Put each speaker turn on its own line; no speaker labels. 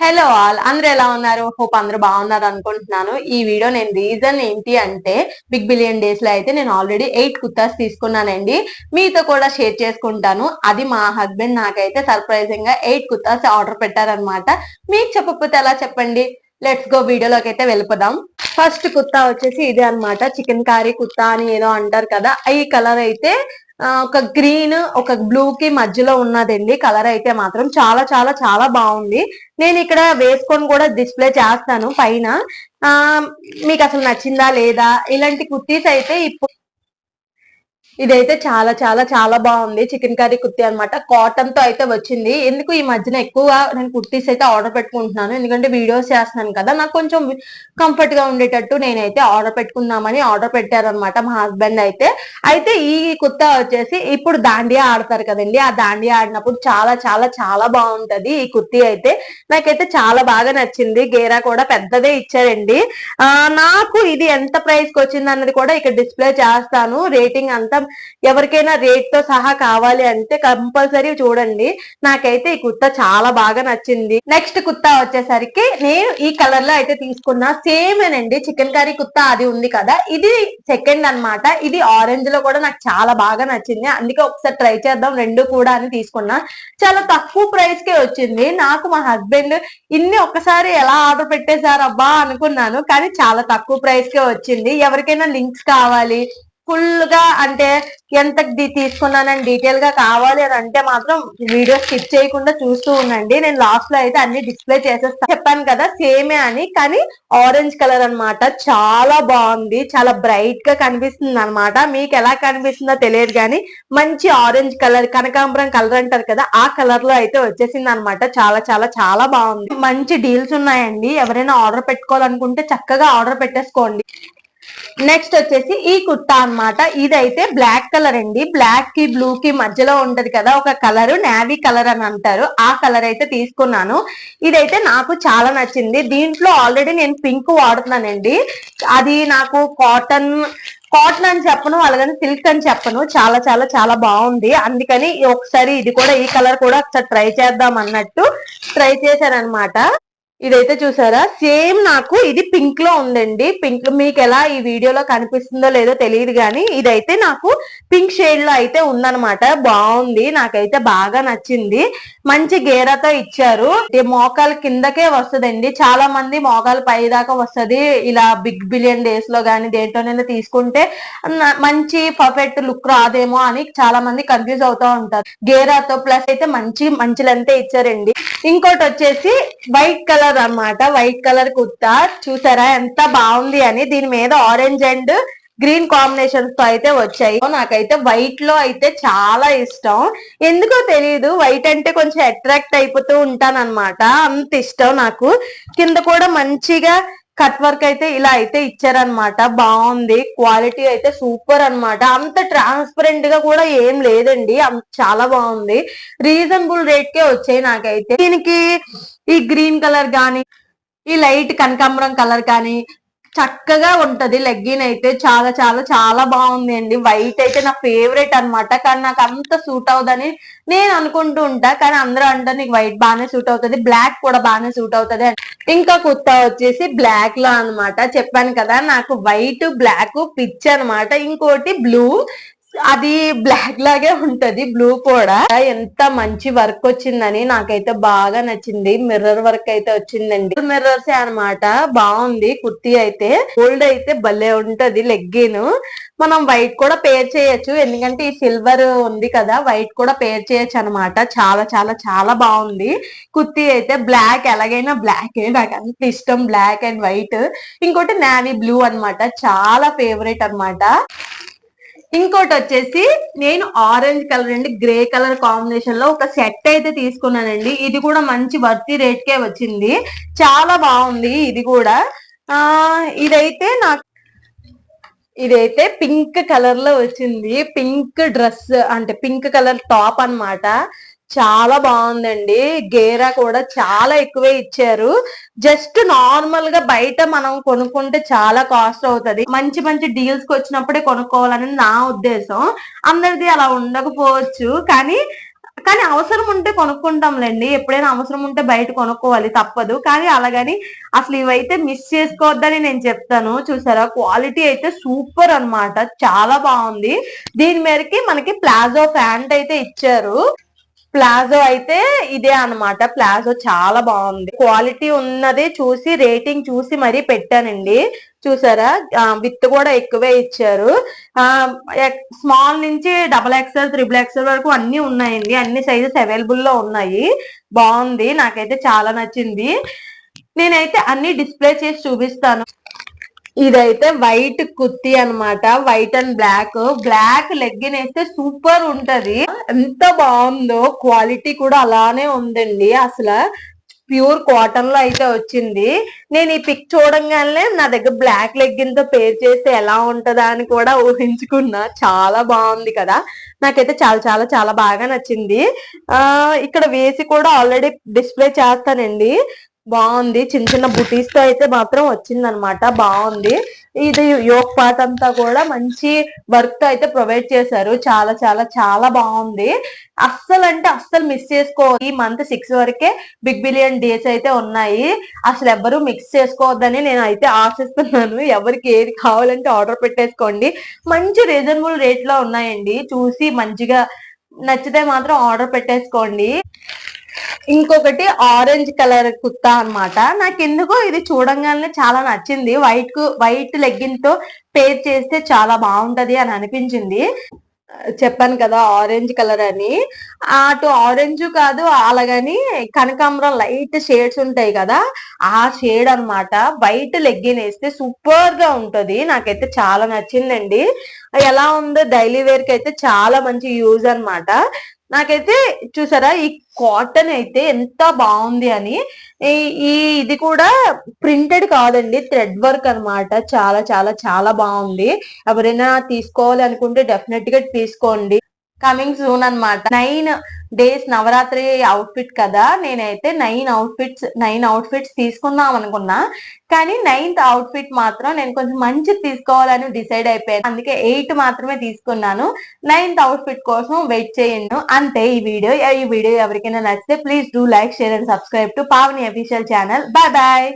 Hello all అందరూ ఎలా ఉన్నారు? హోప్ అందరూ బాగున్నారు అనుకుంటున్నాను. ఈ వీడియో నేను రీజన్ ఏంటి అంటే బిగ్ బిలియన్ డేస్లో అయితే నేను ఆల్రెడీ ఎయిట్ కుర్తాస్ తీసుకున్నానండి. మీతో కూడా షేర్ చేసుకుంటాను. అది మా హస్బెండ్ నాకైతే సర్ప్రైజింగ్గా ఎయిట్ కుర్తాస్ ఆర్డర్ పెట్టారనమాట మీకు చెప్పకపోతే ఎలా చెప్పండి? లెట్స్ గో వీడియోలోకి అయితే వెళ్ళిపోదాం. ఫస్ట్ కుర్తా వచ్చేసి ఇదే అన్నమాట. చికెన్ కారీ కుర్తా అని ఏదో అంటారు కదా ఈ కలర్ అయితే ఒక గ్రీన్ ఒక బ్లూ కి మధ్యలో ఉన్నదండి. కలర్ అయితే మాత్రం చాలా చాలా చాలా బాగుంది. నేను ఇక్కడ వేసుకొని కూడా డిస్ప్లే చేస్తాను పైన. ఆ మీకు అసలు నచ్చిందా లేదా? ఇలాంటి కుర్తీస్ అయితే ఇప్పుడు ఇదైతే చాలా చాలా చాలా బాగుంది. చికెన్ కర్రీ కుర్తీ అనమాట కాటన్తో అయితే వచ్చింది. ఎందుకు ఈ మధ్యన ఎక్కువ నేను కుర్తీస్ అయితే ఆర్డర్ పెట్టుకుంటున్నాను. ఎందుకంటే వీడియోస్ చేస్తున్నాను కదా నాకు కొంచెం కంఫర్ట్గా ఉండేటట్టు నేనైతే ఆర్డర్ పెట్టుకుందామని ఆర్డర్ పెట్టారనమాట మా హస్బెండ్ అయితే. అయితే ఈ కుర్తా వచ్చేసి ఇప్పుడు దాండియా ఆడతారు కదండి. ఆ దాండియా ఆడినప్పుడు చాలా చాలా చాలా బాగుంటది ఈ కుర్తీ అయితే. నాకైతే చాలా బాగా నచ్చింది. గేరా కూడా పెద్దదే ఇచ్చారండి. ఆ నాకు ఇది ఎంత ప్రైస్కి వచ్చింది అన్నది కూడా ఇక్కడ డిస్ప్లే చేస్తాను. రేటింగ్ అంతా ఎవరికైనా రేట్తో సహా కావాలి అంటే కంపల్సరీ చూడండి. నాకైతే ఈ కుర్తా చాలా బాగా నచ్చింది. నెక్స్ట్ కుర్తా వచ్చేసరికి నేను ఈ కలర్లో అయితే తీసుకున్న. సేమ్ అండి చికెన్ కర్రీ కుర్తా అది ఉంది కదా. ఇది సెకండ్ అన్నమాట. ఇది ఆరెంజ్లో కూడా నాకు చాలా బాగా నచ్చింది. అందుకే ఒకసారి ట్రై చేద్దాం. రెండు కూడా అని తీసుకున్నా. చాలా తక్కువ ప్రైస్ కే వచ్చింది. నాకు మా హస్బెండ్ ఇన్ని ఒక్కసారి ఎలా ఆర్డర్ పెట్టేశారు అబ్బా అనుకున్నాను. కానీ చాలా తక్కువ ప్రైస్ కే వచ్చింది. ఎవరికైనా లింక్స్ కావాలి. ఫుల్గా అంటే ఎంత తీసుకున్నానని డీటెయిల్గా కావాలి అని అంటే మాత్రం వీడియో స్కిప్ చేయకుండా చూస్తూ ఉండండి. నేను లాస్ట్లో అయితే అన్ని డిస్ప్లే చేసేస్తా. చెప్పాను కదా సేమే అని. కానీ ఆరెంజ్ కలర్ అన్నమాట. చాలా బాగుంది. చాలా బ్రైట్గా కనిపిస్తుంది అన్నమాట మీకు ఎలా కనిపిస్తుందో తెలియదు కానీ మంచి ఆరెంజ్ కలర్ కనకాంబరం కలర్ అంటారు కదా ఆ కలర్లో అయితే వచ్చేసింది అనమాట చాలా చాలా చాలా బాగుంది. మంచి డీల్స్ ఉన్నాయండి. ఎవరైనా ఆర్డర్ పెట్టుకోవాలనుకుంటే చక్కగా ఆర్డర్ పెట్టేసుకోండి. నెక్స్ట్ వచ్చేసి ఈ కుర్తా అన్నమాట. ఇదైతే బ్లాక్ కలర్ అండి. బ్లాక్కి బ్లూ కి మధ్యలో ఉంటది కదా ఒక కలర్ నావీ కలర్ అని అంటారు. ఆ కలర్ అయితే తీసుకున్నాను. ఇదైతే నాకు చాలా నచ్చింది. దీంట్లో ఆల్రెడీ నేను పింక్ వాడుతున్నానండి. అది నాకు కాటన్ కాటన్ అని చెప్పను అలాగని సిల్క్ అని చెప్పను. చాలా చాలా చాలా బాగుంది. అందుకని ఒకసారి ఇది కూడా ఈ కలర్ కూడా ఒకసారి ట్రై చేద్దాం అన్నట్టు ట్రై చేశాను అనమాట ఇదైతే చూసారా? సేమ్ నాకు ఇది పింక్లో ఉందండి. పింక్ మీకు ఎలా ఈ వీడియోలో కనిపిస్తుందో లేదో తెలియదు కానీ ఇదైతే నాకు పింక్ షేడ్లో అయితే ఉందన్నమాట. బాగుంది. నాకైతే బాగా నచ్చింది. మంచి గేరాతో ఇచ్చారు. ఈ మోకాల కిందకే వస్తదండి. చాలా మంది మోకాలు పై దాకా వస్తది. ఇలా బిగ్ బిలియన్ డేస్లో కానీ దేంట్లోనైనా తీసుకుంటే మంచి పర్ఫెక్ట్ లుక్ రాదేమో అని చాలా మంది కన్ఫ్యూజ్ అవుతా ఉంటారు. గేరాతో ప్లస్ అయితే మంచి మంచి లెంతే ఇచ్చారండి. ఇంకోటి వచ్చేసి వైట్ కలర్ అన్నమాట వైట్ కలర్ కుర్తా చూసారా? ఎంత బాగుంది అని దీని మీద ఆరెంజ్ అండ్ గ్రీన్ కాంబినేషన్స్తో అయితే వచ్చాయి. నాకైతే వైట్లో అయితే చాలా ఇష్టం. ఎందుకో తెలియదు వైట్ అంటే కొంచెం అట్రాక్ట్ అయిపోతూ ఉంటాను అనమాట అంత ఇష్టం నాకు. కింద కూడా మంచిగా కట్ వర్క్ అయితే ఇలా అయితే ఇచ్చారనమాట బాగుంది. క్వాలిటీ అయితే సూపర్ అన్నమాట. అంత ట్రాన్స్పరెంట్గా కూడా ఏం లేదండి. చాలా బాగుంది. రీజనబుల్ రేట్ కే వచ్చాయి నాకైతే. దీనికి ఈ గ్రీన్ కలర్ గాని ఈ లైట్ కనకాంబరం కలర్ కానీ చక్కగా ఉంటది. లెగ్గిన్ అయితే చాలా చాలా చాలా బాగుంది అండి. వైట్ అయితే నా ఫేవరెట్ అన్నమాట. కానీ నాకు అంత సూట్ అవుదని నేను అనుకుంటూ ఉంటా. కానీ అందరూ అంటారు నీకు వైట్ బాగానే సూట్ అవుతుంది. బ్లాక్ కూడా బాగానే సూట్ అవుతుంది అని. ఇంకా కుర్తా వచ్చేసి బ్లాక్లో అన్నమాట. చెప్పాను కదా నాకు వైట్ బ్లాక్ పిచ్ అన్నమాట. ఇంకోటి బ్లూ అది బ్లాక్ లాగే ఉంటది బ్లూ కూడా. ఎంత మంచి వర్క్ వచ్చిందని నాకైతే బాగా నచ్చింది. మిర్రర్ వర్క్ అయితే వచ్చిందండి. మిర్రర్స్ అన్నమాట బాగుంది కుర్తీ అయితే. గోల్డ్ అయితే భలే ఉంటది లెగ్గిన్ మనం వైట్ కూడా పేర్ చేయొచ్చు. ఎందుకంటే ఈ సిల్వర్ ఉంది కదా వైట్ కూడా పేర్ చేయొచ్చు అన్నమాట. చాలా చాలా చాలా బాగుంది. కుర్తీ అయితే బ్లాక్ ఎలాగైనా బ్లాక్ నాకు అంత ఇష్టం. బ్లాక్ అండ్ వైట్ ఇంకోటి నావీ బ్లూ అన్నమాట. చాలా ఫేవరెట్ అన్నమాట. ఇంకోటి వచ్చేసి నేను ఆరెంజ్ కలర్ అండి గ్రే కలర్ కాంబినేషన్లో ఒక సెట్ అయితే తీసుకున్నానండి. ఇది కూడా మంచి వర్తి రేట్ కే వచ్చింది. చాలా బాగుంది ఇది కూడా. ఆ ఇదైతే నాకు ఇదైతే పింక్ కలర్లో వచ్చింది. పింక్ డ్రెస్ అంటే పింక్ కలర్ టాప్ అన్నమాట. చాలా బాగుందండి. గేరా కూడా చాలా ఎక్కువే ఇచ్చారు. జస్ట్ నార్మల్గా బయట మనం కొనుక్కుంటే చాలా కాస్ట్ అవుతుంది. మంచి మంచి డీల్స్కి వచ్చినప్పుడే కొనుక్కోవాలని నా ఉద్దేశం. అందరిది అలా ఉండకపోవచ్చు. కానీ కానీ అవసరం ఉంటే కొనుక్కుంటాంలేండి. ఎప్పుడైనా అవసరం ఉంటే బయట కొనుక్కోవాలి తప్పదు. కానీ అలాగని అసలు ఇవైతే మిస్ చేసుకోవద్దని నేను చెప్తాను. చూసారా? క్వాలిటీ అయితే సూపర్ అన్నమాట. చాలా బాగుంది. దీని మేరకి మనకి ప్లాజో ప్యాంట్ అయితే ఇచ్చారు. ప్లాజో అయితే ఇదే అన్నమాట. ప్లాజో చాలా బాగుంది. క్వాలిటీ ఉన్నది చూసి రేటింగ్ చూసి మరీ పెట్టానండి. చూసారా? విత్ కూడా ఎక్కువే ఇచ్చారు. ఆ స్మాల్ నుంచి డబల్ ఎక్స్ఎల్ త్రిబుల్ ఎక్స్ఎల్ వరకు అన్ని ఉన్నాయండి. అన్ని సైజెస్ అవైలబుల్లో ఉన్నాయి. బాగుంది. నాకైతే చాలా నచ్చింది. నేనైతే అన్ని డిస్ప్లే చేసి చూపిస్తాను. ఇదైతే వైట్ కుర్తి అన్నమాట. White and black. Black legging వేస్తే సూపర్ ఉంటది. ఎంత బాగుందో క్వాలిటీ కూడా అలానే ఉందండి. అసలు ప్యూర్ కాటన్లో అయితే వచ్చింది. నేను ఈ పిక్ చూడంగానే నా దగ్గర బ్లాక్ లెగ్గిన్తో పేర్ చేస్తే ఎలా ఉంటదా అని కూడా ఊహించుకున్నా. చాలా బాగుంది కదా. నాకైతే చాలా చాలా చాలా బాగా నచ్చింది. ఆ ఇక్కడ వేసి కూడా ఆల్రెడీ డిస్ప్లే చేస్తానండి. బాగుంది. చిన్న చిన్న బుటీస్తో అయితే మాత్రం వచ్చింది అనమాట బాగుంది. ఇది యోగ్ పార్ట్ అంతా కూడా మంచి వర్క్తో అయితే ప్రొవైడ్ చేశారు. చాలా చాలా చాలా బాగుంది. అస్సలు అంటే అస్సలు మిస్ చేసుకో ఈ మంత్ సిక్స్ వరకే బిగ్ బిలియన్ డేస్ అయితే ఉన్నాయి. అసలు ఎవరు మిక్స్ చేసుకోవద్దని నేను అయితే ఆశిస్తున్నాను. ఎవరికి ఏది కావాలంటే ఆర్డర్ పెట్టేసుకోండి. మంచి రీజనబుల్ రేట్లో ఉన్నాయండి. చూసి మంచిగా నచ్చితే మాత్రం ఆర్డర్ పెట్టేసుకోండి. ఇంకొకటి ఆరెంజ్ కలర్ కుర్తా అన్నమాట. నాకు ఎందుకో ఇది చూడంగానే చాలా నచ్చింది. వైట్కు వైట్ లెగ్గిన్తో పేర్ చేస్తే చాలా బాగుంటది అని అనిపించింది. చెప్పాను కదా ఆరెంజ్ కలర్ అని. అటు ఆరెంజ్ కాదు అలాగని కనకాంబరం లైట్ షేడ్స్ ఉంటాయి కదా ఆ షేడ్ అన్నమాట. వైట్ లెగ్గిన్ వేస్తే సూపర్గా ఉంటది. నాకైతే చాలా నచ్చిందండి. ఎలా ఉందో డైలీ వేర్కి అయితే చాలా మంచి యూజ్ అన్నమాట. నాకైతే చూసారా ఈ కాటన్ అయితే ఎంత బాగుంది అని ఈ- ఇది కూడా ప్రింటెడ్ కాదండి థ్రెడ్ వర్క్ అన్నమాట. చాలా చాలా చాలా బాగుంది. ఎవరైనా తీసుకోవాలి అనుకుంటే డెఫినెట్గా తీసుకోండి. కమింగ్ సూన్ అన్నమాట. నైన్ డేస్ నవరాత్రి అవుట్ఫిట్ కదా నేనైతే నైన్ అవుట్ఫిట్స్ నైన్ అవుట్ఫిట్స్ తీసుకుందాం అనుకున్నా. కానీ నైన్త్ అవుట్ఫిట్ మాత్రం నేను కొంచెం మంచిది తీసుకోవాలని డిసైడ్ అయిపోయాను. అందుకే ఎయిట్ మాత్రమే తీసుకున్నాను. నైన్త్ అవుట్ఫిట్ కోసం వెయిట్ చేయండి. అంతే ఈ వీడియో. ఈ వీడియో ఎవరికైనా నచ్చితే please do like share and subscribe to Pavani official channel bye bye